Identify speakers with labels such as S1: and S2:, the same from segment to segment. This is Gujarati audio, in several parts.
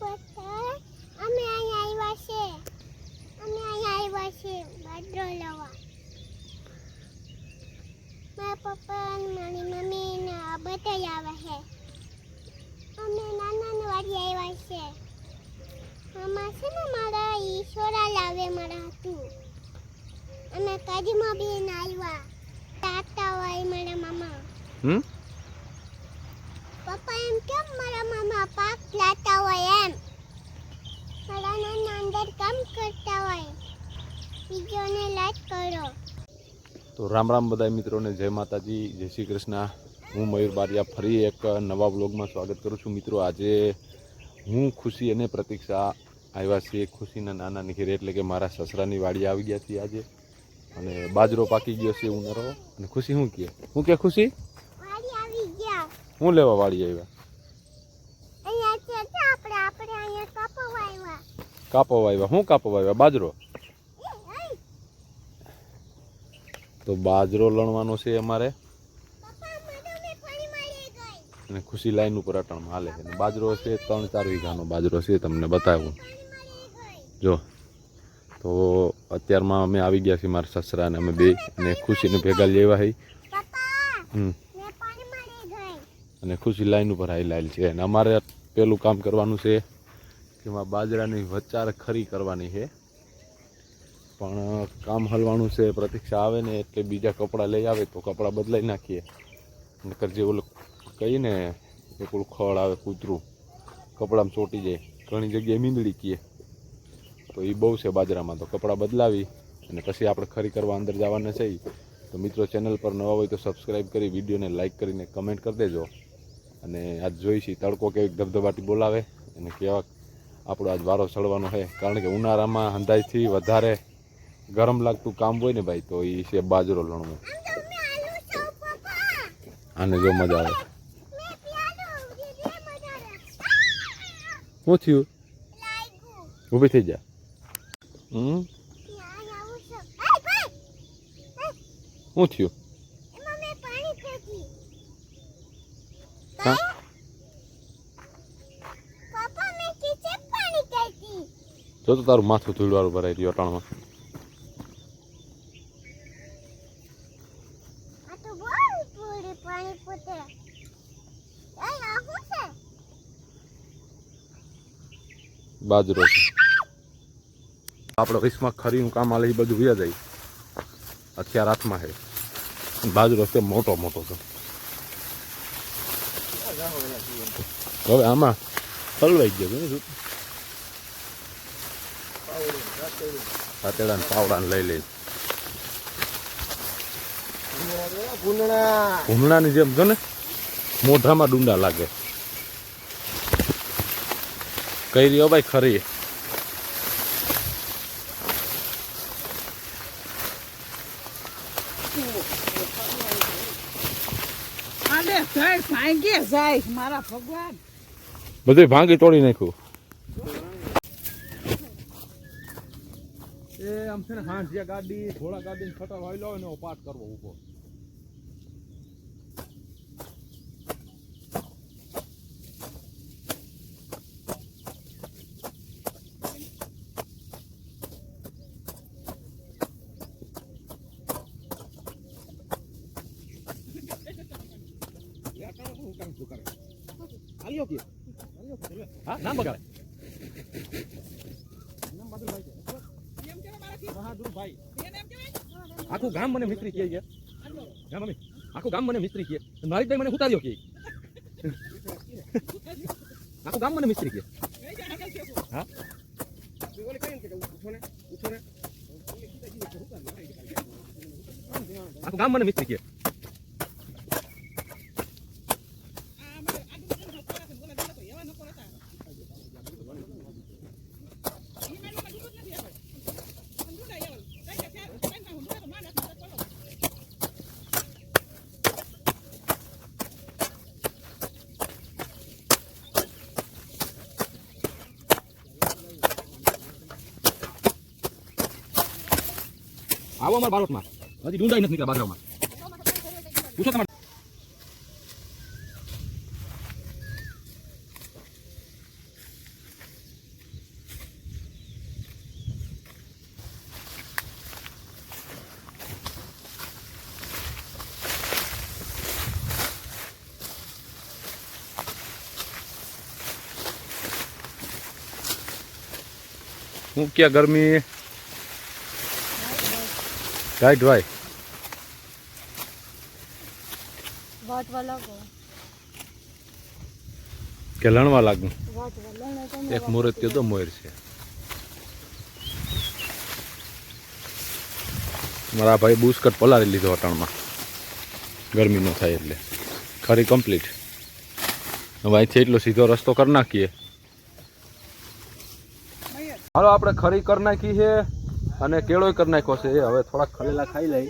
S1: બધા અમે અહીં આવ્યા છે. અમે અહીંયા આવ્યા મારા પપ્પા મારી મમ્મી ને બધા આવે છે. અમે નાના વાડી આવ્યા છે. આમાં છે ને મારા ઈશોરા લાવે મારા હતું અમે કાજીમાં બેન આવ્યા. તાતા હોય મારા મામા
S2: હમ
S1: પપ્પા એમ કેમ મારા મામા પાક લાતા હોય એમ. નાના અંદર કામ કરતા હોય. બીજોને લાટ કરો.
S2: તો રામ રામ બધા મિત્રોને જય માતાજી જય શ્રી કૃષ્ણ. હું મયુર બારિયા ફરી એક નવા બ્લોગમાં સ્વાગત કરું છું. મિત્રો આજે હું ખુશી અને પ્રતીક્ષા આવ્યા છીએ ખુશીના નાના ઘેરે એટલે કે મારા સસરાની વાડી આવી ગયા છીએ આજે. અને બાજરો પાકી ગયો છે ઉનાળો. અને ખુશી શું કહે હું કે ખુશી? હું લેવા વાડી આવ્યા
S1: અહીંયા છે તો આપણે આપણે અહીંયા કપો વાવ્યા
S2: કાપવા વાવ્યા હું કાપવા વાવ્યા બાજરો? તો બાજરો લણવાનો છે અમારે. અને ખુશી લાઈન ઉપર અટણમાં હાલે છે. બાજરો છે, ત્રણ ચાર વીઘાનો બાજરો છે, તમને બતાવું. જો. તો અત્યારમાં અમે આવી ગયા છીએ મારા સસરા અને અમે બે અને ખુશીને ભેગા લેવા હઈ. અને ખુશી લાઈન ઉપર હાઈ લાઈલ છે. અને અમારે પેલું કામ કરવાનું છે એમાં બાજરાની વચાર ખરી કરવાની છે. પણ કામ હલવાનું છે, પ્રતીક્ષા આવે ને એટલે બીજા કપડાં લઈ આવે તો કપડાં બદલાઈ નાખીએ. નકર જે ઓલું કહીને એક ઓલું ખળ આવે કૂતરું કપડામાં ચોંટી જાય. ઘણી જગ્યાએ મીંદડી કીએ. તો એ બહુ છે બાજરામાં. તો કપડાં બદલાવી અને પછી આપણે ખરી કરવા અંદર જવાના છે તો મિત્રો, ચેનલ પર નવા હોય તો સબસ્ક્રાઈબ કરી, વિડીયોને લાઈક કરીને કમેન્ટ કરી દેજો. અને આજ જોઈશી તડકો કેવી ધબધબાટી બોલાવે અને કેવા આપણો આજ વારો ચડવાનો છે. કારણ કે ઉનાળામાં હંધાઈથી વધારે ગરમ લાગતું કામ હોય ને ભાઈ તો એ છે બાજરો લણવું. આને જો મજા આવે. શું થયું? ઊભી થઈ જા. હમ? શું થયું? હા
S1: પપ્પા મેં કિચન પાણી ફેંકી
S2: જો તો તારું માથું ધૂળવાળું ભરાઈ રહ્યું અટાણમાં
S1: આ તો બહુ પૂરી પાણી પોતે એ આ શું છે
S2: બાજરો છે આપણે વીસમાં ખરીનું કામ આલે એ બધું વ્યા જાય અત્યારે હાથમાં છે બાજરો છે મોટો મોટો છે હવે આમાં હલવાઈ ગયો પાતેડા ને પાવડા ને લઈ લઈ.
S3: ભૂંડણા
S2: ની જેમ જો ને મોઢામાં ડુંડા લાગે. કઈ રહ્યો ભાઈ? ખરી. બધું ભાંગી તોડી નાખ્યું.
S4: આમ છે ને હાંસિયા ગાડી ઘોડા ગાડી ખટર હોય લો એનો પાઠ કરવો કે? હા નામ બગાડે. નામ બદલવાય છે બહાદુરભાઈ આખું ગામ મને મિસ્ત્રી કહે છે હા મમ્મી આખું ગામ મને મિસ્ત્રી કહે મારી ભાઈ મને ઉતાર્યો કે આખું ગામ મને મિસ્ત્રી કહે હા આખું ગામ મને મિસ્ત્રી કહે આવો અમારા બારોટમાં હજી ડુંડાઈ નથી નીકળ્યા બાજરામાં. પૂછો તમારે.
S2: હું ક્યાં ગરમી? રાઈટ ભાઈ કે લણવા
S5: લાગ્યું
S2: એક મુહૂર્ત તો મોર છે મારા ભાઈ બુસ્કટ પલાળી લીધો અટાણમાં ગરમી ન થાય એટલે ખરી કમ્પ્લીટ હવે અહીંથી એટલો સીધો રસ્તો કરી નાખીએ હાલો આપણે ખરી કરી નાખી છે અને કેળોય કરી નાખ્યો છે. એ હવે થોડાક ખરેલા ખાઈ લઈ.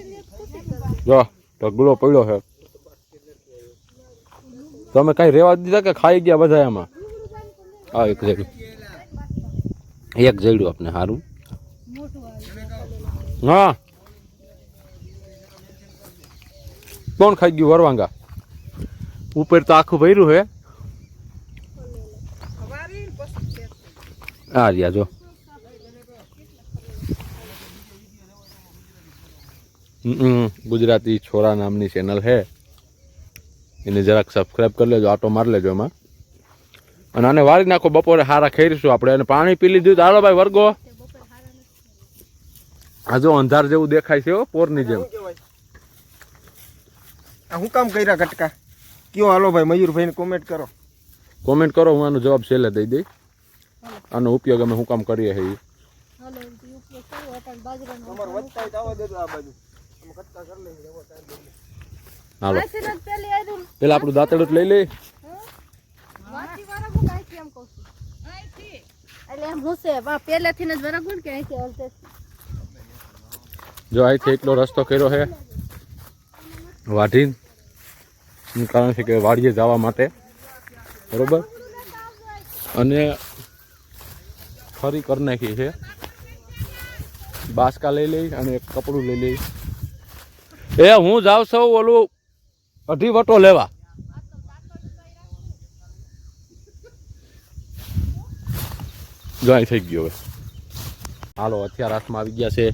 S2: જો ઢગલો પડ્યો છે. તમે કઈ રેવા દીધા કે ખાઈ ગયા બધા એમાં આ એક જડ્યું એક જડ્યું આપને સારું હા. કોણ ખાઈ ગયું વરવાંગા? ઉપર તો આખું ભર્યું હે આ રહ્યા જો. ગુજરાતી છોરા નામની ચેનલ છે. એને જરાક સબસ્ક્રાઈબ કરી લેજો આટો મારી લેજો એમાં. અને આને વાળી નાખો બપોરે હારા ખેરીશું આપણે. અને પાણી પી લીધું તો હાલો ભાઈ વર્ગો. આ જો અંધાર જેવું દેખાય છે પોરની જેમ.
S3: હું કામ કર્યા કટકા કયો હાલો ભાઈ મયુરભાઈને કોમેન્ટ કરો.
S2: કોમેન્ટ કરો હું આનો જવાબ છેલ્લે દઈ દઈ આનો ઉપયોગ અમે શું કામ કરીએ છીએ.
S5: હાલો. પેલી
S2: આપણું દાંતડું લઈ
S5: પહેલેથી જ અહીંથી
S2: એટલો રસ્તો કર્યો છે. વાઢીને. કારણ છે કે વાડીએ જવા માટે. બરોબર? અને ફરી કરી નાખી છે. બાસકા લઈ લઈ અને એક કપડું લઈ લઈ. એ હું જાઉં છું ઓલું અઢી વટો લેવા. જો થઈ ગયો હવે. હાલો, અત્યારે હાથમાં આવી ગયા છે.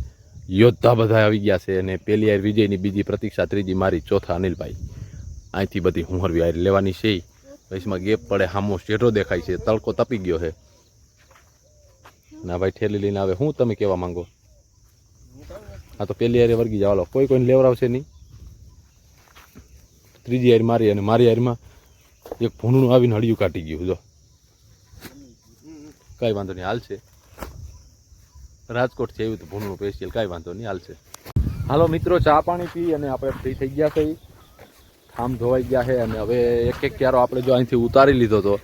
S2: યોદ્ધા બધા આવી ગયા છે અને પેલી આર વિજયની બીજી પ્રતીક્ષા, ત્રીજી મારી, ચોથા અનિલભાઈ. અહીંથી બધી હુંહરવી આર લેવાની છે. પછીમાં ગેપ પડે, હામો શેઢો દેખાય છે. તડકો તપી ગયો છે. ના ભાઈ, ઠેલી લઈને આવે. હું તમે કહેવા માંગો? હા તો પહેલી હારે વર્ગી જાવ કોઈ કોઈને લેવડાવશે નહીં. ત્રીજી હારી મારી અને મારી હારીમાં એક ભૂંડનું આવીને હળિયું કાઢી ગયું, જો. કાંઈ વાંધો નહીં હાલ છે એવું તો ભૂણનું સ્પેશિયલ કાંઈ વાંધો નહીં, હાલશે. હાલો મિત્રો, ચા પાણી પી અને આપણે ફ્રી થઈ ગયા છે. થામ ધોવાઈ ગયા છે અને હવે એક એક ક્યારો આપણે જો અહીંથી ઉતારી લીધો તો.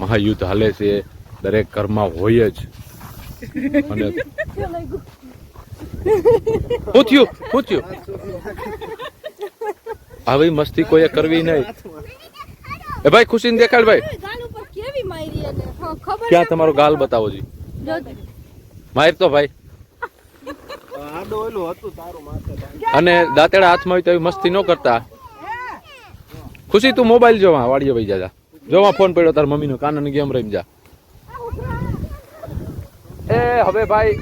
S2: મહાયુદ્ધ હાલે છે. દરેક ઘરમાં હોય જ. અને શું થયું? હું થયું? આવી મસ્તી કોઈએ કરવી નહીં. એ ભાઈ ખુશીને દેખાડ ભાઈ.
S5: હા
S2: ક્યાં તમારો ગાલ બતાવો જી. માહિર તો ભાઈ. અને દાંતેડા હાથમાં હોય તો એવી મસ્તી ન કરતા. ખુશી તું મોબાઈલ જોવા વાડીએ ભાઈ જા જોવા ફોન પડ્યો તાર મમ્મીનો કાન ગેમ રમી જા. એ હવે ભાઈ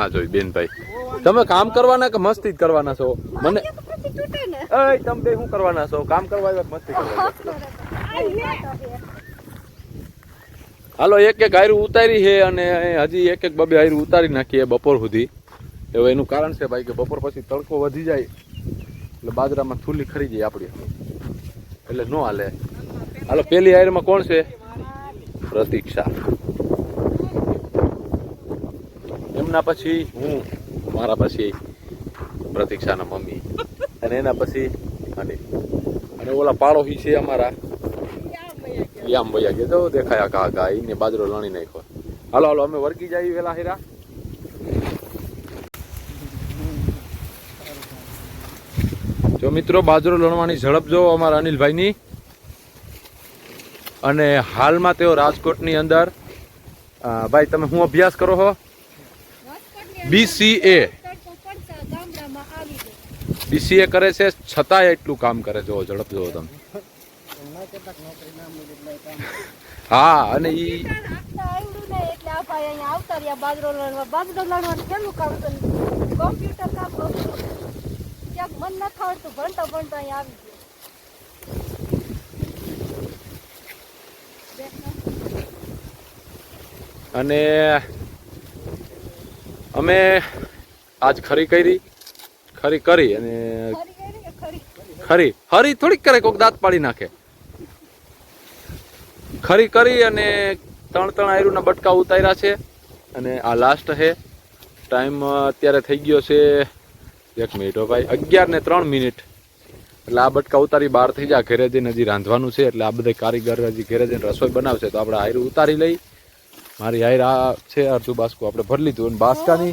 S2: હા જોઈ બેનભાઈ. તમે કામ કરવાના કે મસ્તી જ કરવાના છો? મને એ તમે બે શું કરવાના છો? કામ કરવા કે મસ્તી કરવા? હાલો એક એક હાયરું ઉતારી છે અને હજી એક એક બબે હાયરું ઉતારી નાખીએ બપોર સુધી. એવું એનું કારણ છે ભાઈ કે બપોર પછી તડકો વધી જાય. એટલે બાજરામાં થૂલી ખરી જાય આપણી એટલે નો હાલે. હાલો પેલી હાયરમાં કોણ છે? પ્રતીક્ષા. એમના પછી હું, મારા પછી પ્રતીક્ષાના મમ્મી. અને એના પછી અને ઓલા પાડોશી છે અમારા. યામ ભૈયા કે જો દેખાયા કા કા એને બાજરો લણી નાખ્યો. હાલો હાલો, અમે વર્ગી જઈએ વેલા હેરા. જો મિત્રો, બાજરો લણવાની ઝડપ જો અમારા અનિલભાઈની. અને હાલમાં તેઓ રાજકોટની અંદર. ભાઈ, તમે હું અભ્યાસ કરો છો
S5: જાય.
S2: બીસીએ કરે છે, છતાંય એટલું કામ કરે જો ઝડપ જોવો તમે હા, અને ઈ અને અમે આજ ખરી કરી ખરી કરી અને
S5: ખરી
S2: હરી થોડીક કરે, કોક દાંત પાડી નાખે. ખરી કરી અને ત્રણ ત્રણ આયરુના બટકા ઉતાર્યા છે અને આ લાસ્ટ છે ટાઈમ અત્યારે થઈ ગયો છે એક મિનિટ હો ભાઈ, અગિયાર ને ત્રણ મિનિટ. એટલે આ બટકા ઉતારી બહાર થઈ જાય ઘરે જઈને હજી રાંધવાનું છે, એટલે આ બધા કારીગર હજી ઘરે જઈને રસોઈ બનાવશે, તો આપણે આયરું ઉતારી લઈ મારી આયર આ છે અડધું બાસકું. આપણે ભરી લીધું અને બાસ્કાની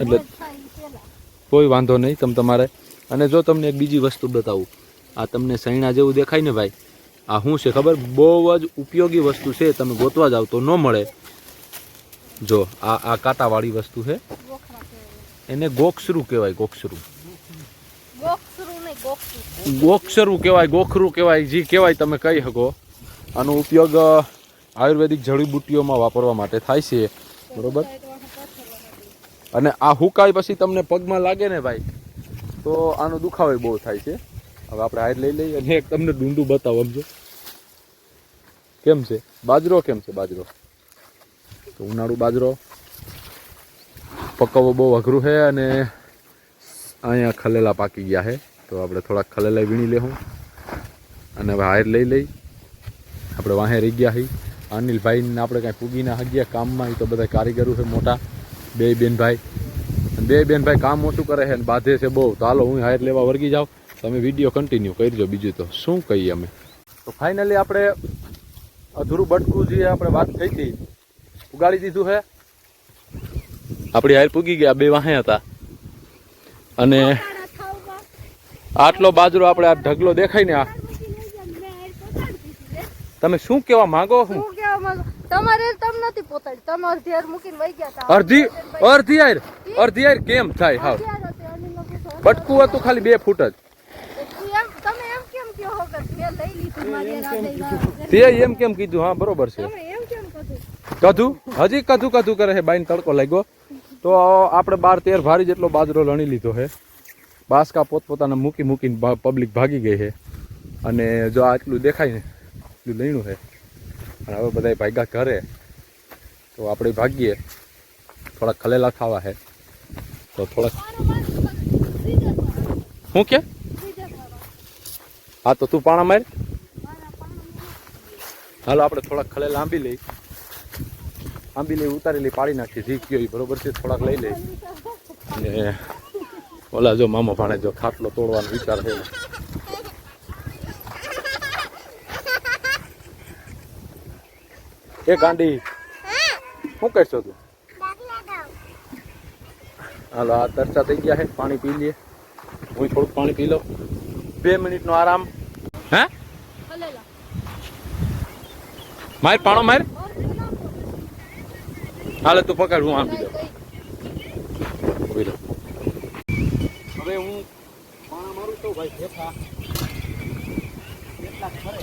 S2: એટલે-. કોઈ વાંધો નહીં તમ તમારે. અને જો તમને એક બીજી વસ્તુ બતાવું. આ તમને સૈણા જેવું દેખાય ને ભાઈ. આ શું છે ખબર? બહુ જ ઉપયોગી વસ્તુ છે. તમે ગોતવા જાવ તો ન મળે. જો આ આ કાંટાવાળી વસ્તુ છે. એને ગોક્ષરું કહેવાય ગોક્ષરું ગોક્ષરું કહેવાય ગોખરું કહેવાય જે કહેવાય તમે કહી શકો. આનો ઉપયોગ આયુર્વેદિક જડીબુટ્ટીઓમાં વાપરવા માટે થાય છે. બરોબર? અને આ હુકાય પછી તમને પગમાં લાગે ને ભાઈ, તો આનો દુખાવો બહુ થાય છે. હવે આપણે હાર લઈ લઈએ અને એક તમને ડુંડું બતાવો સમજો. કેમ છે? બાજરો કેમ છે બાજરો? તો ઉનાળુ બાજરો. પકવવો બહુ અઘરું છે અને અહીંયા ખલેલા પાકી ગયા છે. તો આપણે થોડાક ખલેલા વીણી લેવું અને હવે હાર લઈ લઈ. આપણે વાહે રહી ગયા હી. અનિલભાઈને આપણે કાંઈ પૂગી ના હગ્યા કામમાં એ તો બધા કારીગરો છે મોટા. બે બેનભાઈ. બે બેનભાઈ કામ ઓછું કરે છે અને બાંધે છે બહુ. તો હાલો હું હાયર લેવા વર્ગી જાઉં. તમે વીડિયો કન્ટિન્યુ કરજો બીજું તો. શું કહીએ અમે? તો ફાઇનલી આપણે અધૂરું બટકું જે આપણે વાત થઈ હતી ઉગાડી દીધું છે. આપણી હાયર પૂગી ગયા બે વાહે હતા. અને આટલો બાજરો આપણે આ ઢગલો દેખાય ને આ
S5: મૂકી લઈ ગયા ને મેં હાર પોતાડી દીધી લે.
S2: તમે શું કહેવા માંગો શું
S5: શું કહેવા માંગો? તમારે તમ નથી પોતાડી. તમે અડધી હાર મૂકીને વહી ગયા તા.
S2: અડધી અડધી હાર? અડધી હાર કેમ થાય?
S5: હા. હતી.
S2: બટકું હતું ખાલી બે ફૂટ જ?
S5: તે એમ કેમ
S2: કીધું? હા બરોબર છે.
S5: તમે એમ કેમ
S2: કધું? હજી કધું કધું કરે છે બાઈને તડકો લાગ્યો. તો આપણે બાર તેર ભારી જેટલો બાજરો લણી લીધો છે. બાસકા પોતપોતાને મૂકી મૂકીને પબ્લિક ભાગી ગઈ છે. અને જો આટલું દેખાય ને એટલું લણ્યું છે. અને હવે બધા ભાગ્યા ઘરે. તો આપણે ભાગીએ. થોડાક ખલેલા ખાવા છે. તો થોડાક શું કે? હા, તો તું પાણા માર. હાલો, આપણે થોડાક ખલેલા આંબી લઈ. આંબી લઈ ઉતારી લઈ, પાડી નાખી. જી ગયો બરોબર છે? થોડાક લઈ લઈ. અને ઓલા જો મામા ભાણે જો ખાટલો તોડવાનો વિચાર છે. એ ગાંડી. શું કરશો તું? હાલો આ તરસા થઈ ગયા છે. પાણી પી લઈએ. હું થોડુંક પાણી પી લઉં. બે મિનિટનો આરામ. હે? માર પાણો માર. હાલે તું પકડ હું આમ પી
S5: કઈ.
S2: હવે હું પાણા મારું તો ભાઈ ફેફા કેટલાક ખરે.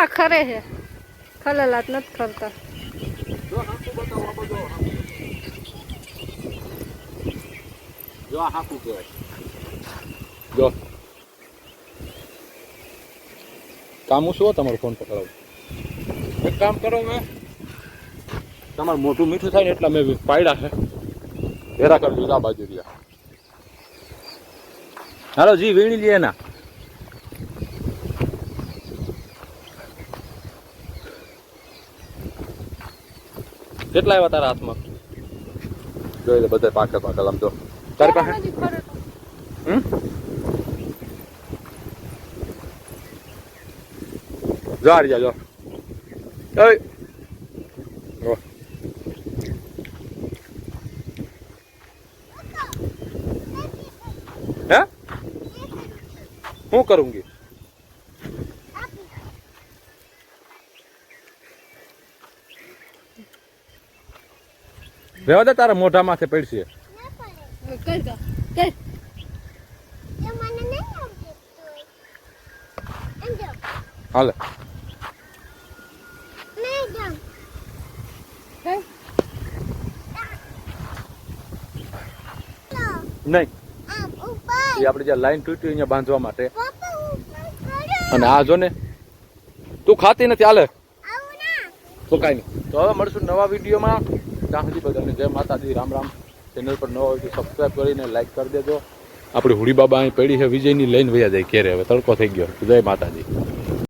S5: ઢેફા ખરે છે. ખલેલાત નથી ખરતા
S2: જો, હાકું કહેવાય. જો. કામ શું હો તમારો ફોન પકડાવું? એક કામ કરો મેં તમારું મોટું મીઠું થાય ને એટલા મેં પાડ્યા છે. હેરા કરજો આ બાજુ રહ્યા.
S4: હાલો, જી, વીણી લઈએ એના.
S2: કેટલા આવ્યા તારા હાથમાં? જોઈ લે બધા પાકે પાકે આમ જો. તારી પાસે? જો આ રહ્યા જો. હે? હું કरूंगी રહેવા દે, તારા મોઢા માથે પડશે. હાલે.
S1: નહીં.
S2: એ આપણે જ્યાં લાઈન તૂટી અહીંયા બાંધવા માટે. અને આ જો ને, તું ખાતી નથી, હાલે. તો કાંઈ નહીં. તો હવે મળશું નવા વિડીયોમાં. ત્યાં સુધી બધાને જય માતાજી, રામ રામ. ચેનલ પર ન હોય તો સબસ્ક્રાઈબ કરીને લાઈક કરી દેજો. આપણી હુડી બાબા અહીં પડી છે, વિજયની લઈને વયા જાય ક્યારે? હવે તડકો થઈ ગયો. જય માતાજી.